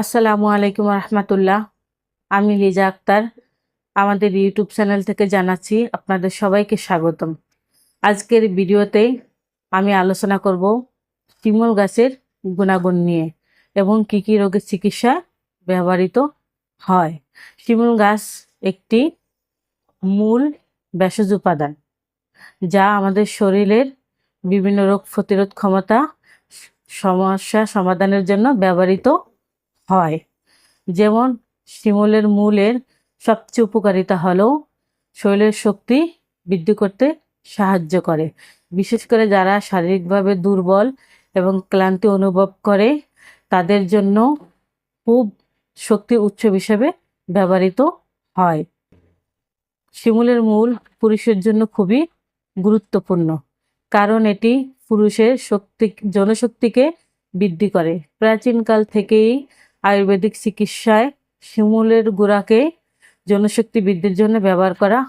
আসসালামু আলাইকুম রহমতুল্লাহ। আমি লিজা আক্তার। আমাদের ইউটিউব চ্যানেল থেকে জানাচ্ছি আপনাদের সবাইকে স্বাগতম। আজকের ভিডিওতে আমি আলোচনা করব শিমল গাছের গুণাগুণ নিয়ে এবং কি কি রোগের চিকিৎসা ব্যবহৃত হয়। শিমুল গাছ একটি মূল ভেষজ উপাদান যা আমাদের শরীরের বিভিন্ন রোগ প্রতিরোধ ক্ষমতা, সমস্যা সমাধানের জন্য ব্যবহৃত হয়। যেমন, শিমলের মূলের সবচেয়ে উপকারিতা হলো শরীরের শক্তি বৃদ্ধি করতে সাহায্য করে। বিশেষ করে যারা শারীরিকভাবে দুর্বল এবং ক্লান্তি অনুভব করে, তাদের জন্য খুব শক্তির উৎস হিসেবে ব্যবহৃত হয়। শিমুলের মূল পুরুষের জন্য খুবই গুরুত্বপূর্ণ, কারণ এটি পুরুষের শক্তি, জনশক্তিকে বৃদ্ধি করে। প্রাচীনকাল থেকেই আয়ুর্বেদিক চিকিৎসায় শিমুলের গুঁড়াকে জনশক্তি বৃদ্ধির জন্য ব্যবহার করা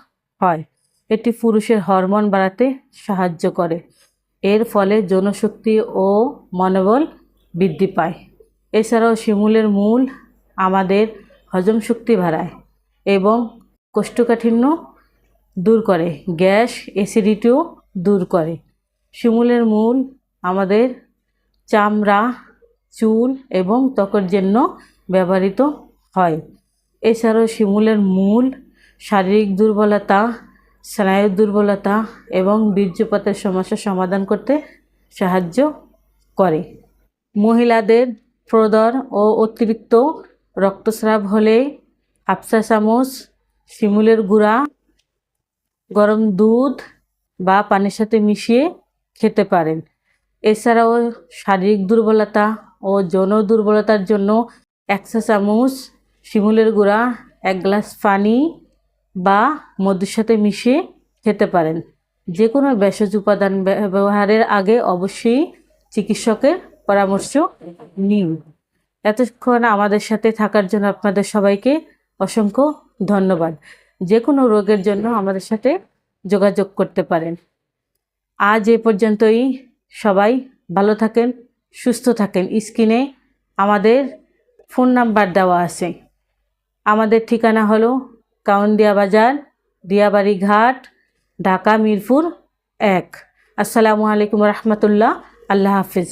হয়। এটি পুরুষের হরমোন বাড়াতে সাহায্য করে। এর ফলে জনশক্তি ও মনোবল বৃদ্ধি পায়। এছাড়াও শিমুলের মূল আমাদের হজম শক্তি বাড়ায় এবং কোষ্ঠকাঠিন্য দূর করে, গ্যাস, অ্যাসিডিটিও দূর করে। শিমুলের মূল আমাদের চামড়া চুল এবং ত্বকের জন্য ব্যবহৃত হয়। এছাড়াও শিমুলের মূল, শারীরিক দুর্বলতা, স্নায়ুর দুর্বলতা এবং বীর্যপাতের সমস্যা সমাধান করতে সাহায্য করে। মহিলাদের প্রদর ও অতিরিক্ত রক্তস্রাব হলে হাফসা চামচ শিমুলের গুঁড়া, গরম দুধ বা পানির সাথে মিশিয়ে খেতে পারেন। এছাড়াও শারীরিক দুর্বলতা ও যৌন দুর্বলতার জন্য একশো চামচ শিমুলের গুঁড়া, এক গ্লাস পানি বা মধুর সাথে মিশিয়ে খেতে পারেন। যে কোনো ভেষজ উপাদান ব্যবহারের আগে অবশ্যই চিকিৎসকের পরামর্শ নিন। এতক্ষণ আমাদের সাথে থাকার জন্য আপনাদের সবাইকে অসংখ্য ধন্যবাদ। যে কোনো রোগের জন্য আমাদের সাথে যোগাযোগ করতে পারেন। আজ এ পর্যন্তই। সবাই ভালো থাকেন। সুস্থ থাকেন। স্ক্রিনে আমাদের ফোন নাম্বার দেওয়া আছে। আমাদের ঠিকানা হলো কাউন্দিয়া বাজার, দিয়াবাড়ি ঘাট, ঢাকা মিরপুর এক। আসসালামু আলাইকুম রহমতুল্লাহ। আল্লাহ হাফিজ।